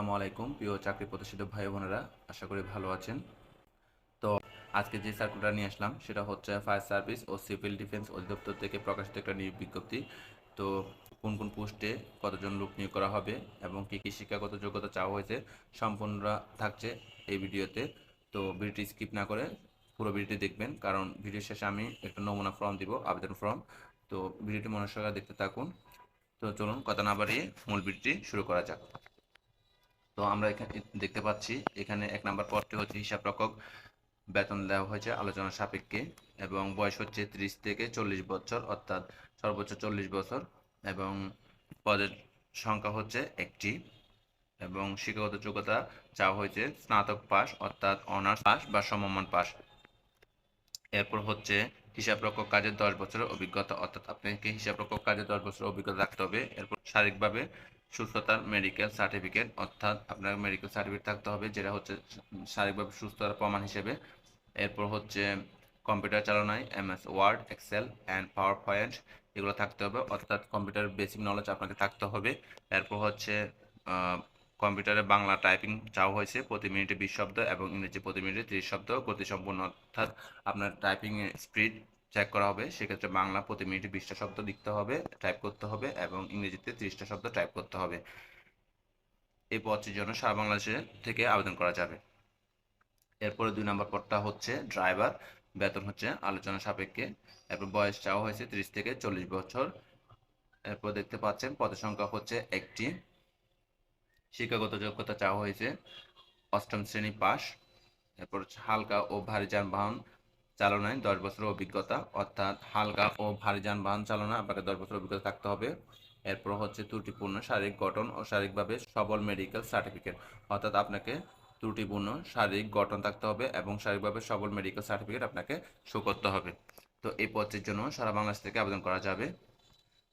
আসসালামু আলাইকুম, প্রিয় চাকরি প্রতিষ্ঠিত ভাই বোনেরা, আশা করি ভালো আছেন। তো আজকে যে সার্কুলার নিয়ে আসলাম, সেটা হচ্ছে ফায়ার সার্ভিস ও সিভিল ডিফেন্স অধিদপ্তর থেকে প্রকাশিত একটা নিয়োগ বিজ্ঞপ্তি। তো কোন কোন পোস্টে কতজন লোক নিয়োগ করা হবে এবং কী কী শিক্ষাগত যোগ্যতা চাওয়া হয়েছে, সম্পূর্ণরা থাকছে এই ভিডিওতে। তো ভিডিওটি স্কিপ না করে পুরো ভিডিওটি দেখবেন, কারণ ভিডিও শেষে আমি একটা নমুনা ফর্ম দিব, আবেদন ফর্ম তো ভিডিওটি মনোসহকারে দেখতে থাকুন। তো চলুন, কথা না বাড়িয়ে মূল ভিডিওটি শুরু করা যাক। তো আমরা এখানে দেখতে পাচ্ছি, এখানে এক নাম্বার পদটি হচ্ছে হিসাব রক্ষক বেতন দেওয়া হয়েছে আলোচনা সাপেক্ষে এবং বয়স হচ্ছে ত্রিশ থেকে চল্লিশ বছর, অর্থাৎ সর্বোচ্চ চল্লিশ বছর এবং পদের সংখ্যা হচ্ছে একটি এবং শিক্ষাগত যোগ্যতা চাওয়া হয়েছে স্নাতক পাস অর্থাৎ অনার্স পাস বা সমমান পাস এরপর হচ্ছে হিসাবরক্ষক কাজের দশ বছরের অভিজ্ঞতা, অর্থাৎ আপনাকে হিসাবরক্ষক কাজে দশ বছরের অভিজ্ঞতা রাখতে হবে। এরপর শারীরিকভাবে সুস্থতার মেডিকেল সার্টিফিকেট অর্থাৎ আপনার মেডিকেল সার্টিফিকেট থাকতে হবে, যেটা হচ্ছে শারীরিকভাবে সুস্থতার প্রমাণ হিসেবে। এরপর হচ্ছে computer চালনায় MS Word Excel and PowerPoint এগুলো থাকতে হবে, অর্থাৎ কম্পিউটার বেসিক নলেজ আপনাকে থাকতে হবে। এরপর হচ্ছে কম্পিউটারে বাংলা টাইপিং চাওয়া হয়েছে, প্রতি মিনিটে বিশ শব্দ এবং ইংরেজি প্রতি মিনিটে তিরিশ শব্দ। গতিসম্পন্ন অর্থাৎ আপনার টাইপিং স্পিড চেক করা হবে। সেক্ষেত্রে বাংলা প্রতি মিনিটে বিশটা শব্দ লিখতে হবে টাইপ করতে হবে এবং ইংরেজিতে ত্রিশটা শব্দ টাইপ করতে হবে। এই পদটির জন্য সারা বাংলাদেশে থেকে আবেদন করা যাবে। এরপরে দুই নম্বর পদটা হচ্ছে ড্রাইভার। বেতন হচ্ছে আলোচনা সাপেক্ষে। এরপর বয়স চাওয়া হয়েছে ত্রিশ থেকে চল্লিশ বছর। এরপর দেখতে পাচ্ছেন, পদের সংখ্যা হচ্ছে একটি। শিক্ষাগত যোগ্যতা চাওয়া হয়েছে। অষ্টম শ্রেণি পাস এরপর হালকা ও ভারী যানবাহন চালনায় দশ বছরের অভিজ্ঞতা, অর্থাৎ হালকা ও ভারী যানবাহন চালনা, আপনাকে দশ বছর অভিজ্ঞতা থাকতে হবে। এরপর হচ্ছে ত্রুটিপূর্ণ শারীরিক গঠন ও শারীরিকভাবে সবল মেডিকেল সার্টিফিকেট অর্থাৎ আপনাকে ত্রুটিপূর্ণ শারীরিক গঠন থাকতে হবে এবং শারীরিকভাবে সবল মেডিকেল সার্টিফিকেট আপনাকে শো করতে হবে। তো এই পদটির জন্য সারা বাংলাদেশ থেকে আবেদন করা যাবে।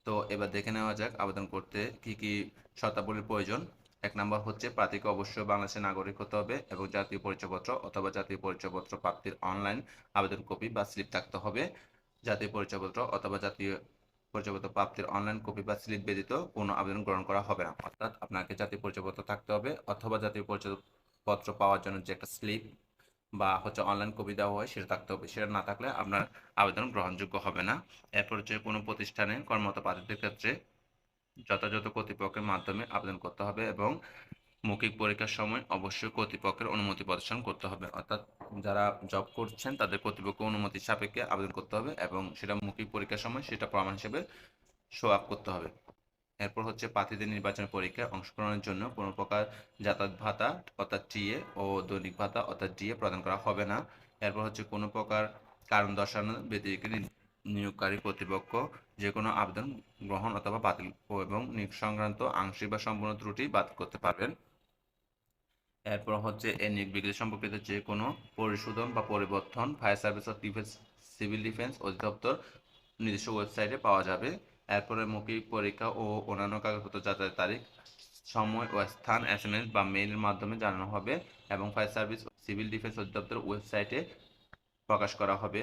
তো এবার দেখে নেওয়া যাক আবেদন করতে কি কি শর্তাবলীর প্রয়োজন। এক নম্বর হচ্ছে প্রার্থীকে অবশ্যই বাংলাদেশের নাগরিক হতে হবে এবং জাতীয় পরিচয়পত্র অথবা জাতীয় পরিচয়পত্র প্রাপ্তির অনলাইন আবেদন কপি বা স্লিপ থাকতে হবে। জাতীয় পরিচয়পত্র অথবা জাতীয় পরিচয়পত্র প্রাপ্তির অনলাইন কপি বা স্লিপ ব্যতীত কোনো আবেদন গ্রহণ করা হবে না। অর্থাৎ আপনাকে জাতীয় পরিচয়পত্র থাকতে হবে অথবা জাতীয় পরিচয়পত্র পাওয়ার জন্য যে একটা স্লিপ বা হচ্ছে অনলাইন কপি দেওয়া হয় সেটা থাকতে হবে। সেটা না থাকলে আপনার আবেদন গ্রহণযোগ্য হবে না। এরপর হচ্ছে কোনো প্রতিষ্ঠানে কর্মরত প্রার্থীদের ক্ষেত্রে যথাযথ কর্তৃপক্ষের মাধ্যমে আবেদন করতে হবে এবং মৌখিক পরীক্ষার সময় অবশ্যই কর্তৃপক্ষের অনুমতি প্রদর্শন করতে হবে। অর্থাৎ যারা জব করছেন, তাদের কর্তৃপক্ষ অনুমতি সাপেক্ষে আবেদন করতে হবে এবং সেটা মৌখিক পরীক্ষার সময় সেটা প্রমাণ হিসেবে শো আপ করতে হবে। এরপর হচ্ছে প্রার্থীদের নির্বাচন পরীক্ষায় অংশগ্রহণের জন্য কোনো প্রকার যাতায়াত ভাতা অর্থাৎ টিএ ও দৈনিক ভাতা অর্থাৎ ডিএ প্রদান করা হবে না। এরপর হচ্ছে কোনো প্রকার কারণ দর্শানো ব্যতিরিক্ত নিয়োগকারী কর্তৃপক্ষ যে কোনো আবেদন গ্রহণ অথবা বাতিল এবং নিয়োগ সংক্রান্ত আংশিক বা সম্পূর্ণ ত্রুটি বাতিল করতে পারবেন। এরপর হচ্ছে এই নিয়োগ বিজ্ঞপ্তি সম্পর্কিত যে কোনো পরিশোধন বা পরিবর্তন fire service of defence, civil defence অধিদপ্তর নিজস্ব ওয়েবসাইটে পাওয়া যাবে। এরপরে মৌখিক পরীক্ষা ও অন্যান্য কাগজপত্র যাতায়াতের তারিখ, সময় ও স্থান, এস এস বা মেইলের মাধ্যমে জানানো হবে এবং ফায়ার সার্ভিস, সিভিল ডিফেন্স অধিদপ্তর ওয়েবসাইটে প্রকাশ করা হবে।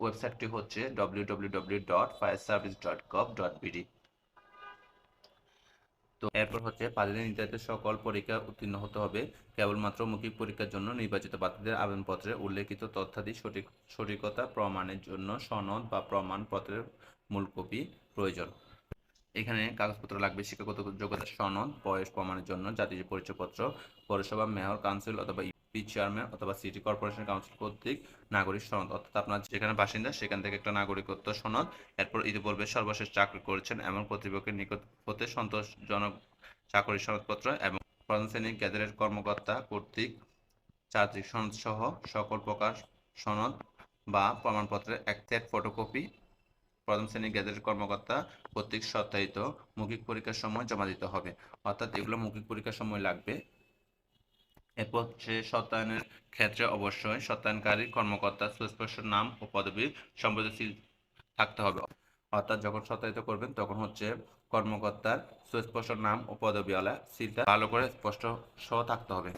ওয়েবসাইটটি হচ্ছে www.fireservice.gov.bd তো এরপর হচ্ছে প্রার্থীদের নির্ধারিত সকল পরীক্ষা উত্তীর্ণ হতে হবে। কেবলমাত্র মৌখিক পরীক্ষার জন্য নির্বাচিত প্রার্থীদের আবেদনপত্রে উল্লেখিত তথ্যাদি, সঠিক, সঠিকতা, প্রমাণের জন্য সনদ বা প্রমাণপত্রের মূল কপি প্রয়োজন। এখানে কাগজপত্র লাগবে, শিক্ষাগত যোগ্যতা, সনদ, বয়স, প্রমাণের জন্য জাতীয় পরিচয়পত্র, পৌরসভা, মেয়র, কাউন্সিল অথবা ইউপি চেয়ারম্যান অথবা সিটি কর্পোরেশন কাউন্সিল কর্তৃক নাগরিক সনদ। অর্থাৎ আপনার যেখানে বাসিন্দা, সেখান থেকে একটা নাগরিকত্ব সনদ। এরপর ইতিপূর্বে সর্বশেষ চাকরি করেছেন এমন কর্তৃপক্ষের নিকট হতে সন্তোষজনক চাকরি সনদপত্র এবং প্রধান শ্রেণির গ্যাদারের কর্মকর্তা কর্তৃক চাকরি সনদ সহ সকল প্রকার সনদ বা প্রমাণপত্রের এক সেট ফটোকপি প্রথম শ্রেণির গ্যাজেটের কর্মকর্তা কর্তৃক সত্যায়িত। মৌখিক পরীক্ষার সময় জমা দিতে হবে। অর্থাৎ এগুলো মৌখিক পরীক্ষার সময় লাগবে। এরপর হচ্ছে সত্যায়নের ক্ষেত্রে অবশ্যই সত্যায়নকারী কর্মকর্তা সুস্পষ্ট নাম ও পদবি সম্বোধিত থাকতে হবে। অর্থাৎ যখন সত্যায়িত করবেন, তখন হচ্ছে কর্মকর্তার সুস্পষ্ট নাম ও পদবিওয়ালা সিলটা ভালো করে স্পষ্ট সহ থাকতে হবে।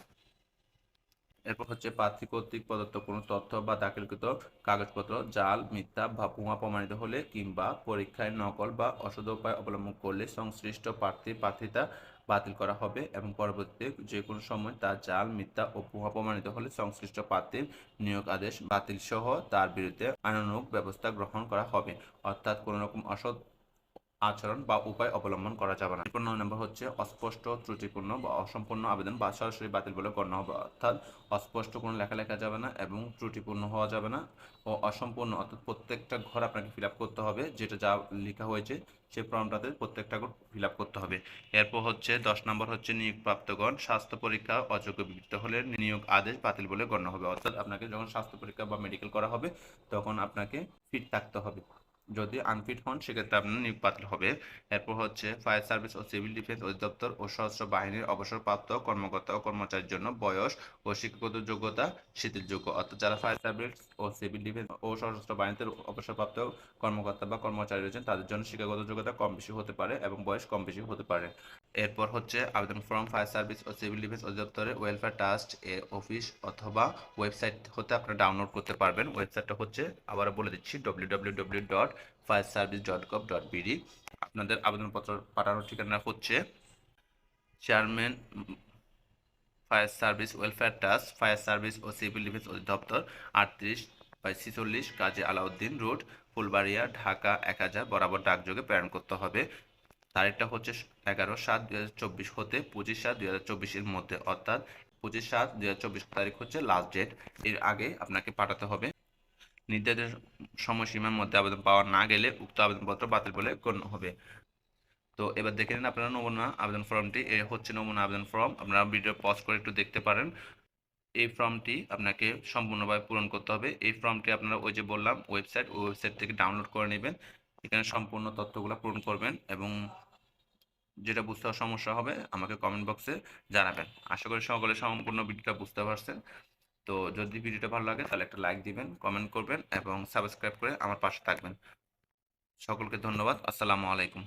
এরপর হচ্ছে প্রার্থী কর্তৃক প্রদত্ত কোনো তথ্য বা দাখিলকৃত কাগজপত্র, জাল, মিথ্যা বা ভুয়া প্রমাণিত হলে কিংবা পরীক্ষায় নকল বা অসদ উপায় অবলম্বন করলে সংশ্লিষ্ট প্রার্থী, প্রার্থিতা বাতিল করা হবে এবং পরবর্তীতে যে কোনো সময় তার জাল, মিথ্যা ও ভুয়া প্রমাণিত হলে সংশ্লিষ্ট প্রার্থীর নিয়োগ আদেশ বাতিল সহ তার বিরুদ্ধে আইনানুগ ব্যবস্থা গ্রহণ করা হবে। অর্থাৎ কোনো রকম অসৎ আচরণ বা উপায় অবলম্বন করা যাবে না। নয় নম্বর হচ্ছে অস্পষ্ট, ত্রুটিপূর্ণ বা অসম্পূর্ণ আবেদন বা সরাসরি বাতিল বলে গণ্য হবে। অর্থাৎ অস্পষ্ট কোনো লেখা লেখা যাবে না এবং ত্রুটিপূর্ণ হওয়া যাবে না ও অসম্পূর্ণ। অর্থাৎ প্রত্যেকটা ঘর আপনাকে ফিল করতে হবে। যেটা যা লেখা হয়েছে সেই ফর্মটাতে প্রত্যেকটা ঘর ফিল করতে হবে। এরপর হচ্ছে দশ নম্বর হচ্ছে নিয়োগপ্রাপ্তগণ স্বাস্থ্য পরীক্ষা অযোগ্য বিবৃত হলে নিয়োগ আদেশ বাতিল বলে গণ্য হবে। অর্থাৎ আপনাকে যখন স্বাস্থ্য পরীক্ষা বা মেডিকেল করা হবে তখন আপনাকে ফিট থাকতে হবে। যদি আনফিট হন, সেক্ষেত্রে আপনার নিয়োগ বাতিল হবে। এরপর হচ্ছে ফায়ার সার্ভিস ও সিভিল ডিফেন্স অধিদপ্তর ও সশস্ত্র বাহিনীর অবসরপ্রাপ্ত কর্মকর্তা ও কর্মচারীর জন্য বয়স ও শিক্ষাগত যোগ্যতা শিথিলযোগ্য অর্থাৎ যারা ফায়ার সার্ভিস ও সিভিল ডিফেন্স ও সশস্ত্র বাহিনীতে অবসরপ্রাপ্ত কর্মকর্তা বা কর্মচারী রয়েছেন, তাদের জন্য শিক্ষাগত যোগ্যতা কম বেশি হতে পারে এবং বয়স কম বেশি হতে পারে। এরপর হচ্ছে আবেদন ফর্ম, ফায়ার সার্ভিস ও সিভিল ডিফেন্স অধিদপ্তরের ওয়েলফেয়ার ট্রাস্ট এর অফিস অথবা ওয়েবসাইট হতে আপনারা ডাউনলোড করতে পারবেন। ওয়েবসাইটটা হচ্ছে, আবারও বলে দিচ্ছি W dot fire service dot dot BD আপনাদের আবেদনপত্র পাঠানোর ঠিকানা হচ্ছে chairman, fire service welfare trust, fire service ও সিভিল ডিফেন্স অধিদপ্তর, আটত্রিশ বাই ছিচল্লিশ কাজী আলাউদ্দিন রোড, ফুলবাড়িয়া, ঢাকা, এক হাজার, বরাবর ডাকযোগে প্রেরণ করতে হবে। তারিখটা হচ্ছে এগারো সাত দুই হাজার চব্বিশ হতে পঁচিশ সাত দুই হাজার চব্বিশের মধ্যে, অর্থাৎ পঁচিশ সাত দুই হাজার চব্বিশ তারিখ হচ্ছে লাস্ট ডেট এর আগে আপনাকে পাঠাতে হবে। নির্ধারিত সময়সীমার মধ্যে আবেদন পাওয়া না গেলে উক্ত আবেদনপত্র বাতিল বলে গণ্য হবে। তো এবার দেখে নিন আপনারা নমুনা আবেদন ফর্মটি। এ হচ্ছে নমুনা আবেদন ফর্ম। আপনারা ভিডিও পজ করে একটু দেখতে পারেন। এই ফর্মটি আপনাকে সম্পূর্ণভাবে পূরণ করতে হবে। এই ফর্মটি আপনারা ওই যে বললাম ওয়েবসাইট ওই ওয়েবসাইট থেকে ডাউনলোড করে নেবেন। এখানে সম্পূর্ণ তথ্যগুলো পূরণ করবেন এবং যেটা বুঝতে সমস্যা হবে, আমাকে কমেন্ট বক্সে জানাবেন। আশা করি সকলে সম্পূর্ণ ভিডিওটা বুঝতে পারছেন তো যদি ভিডিওটা ভালো লাগে, তাহলে একটা লাইক দিবেন কমেন্ট করবেন এবং সাবস্ক্রাইব করে আমার পাশে থাকবেন। সকলকে ধন্যবাদ। আসসালামু আলাইকুম।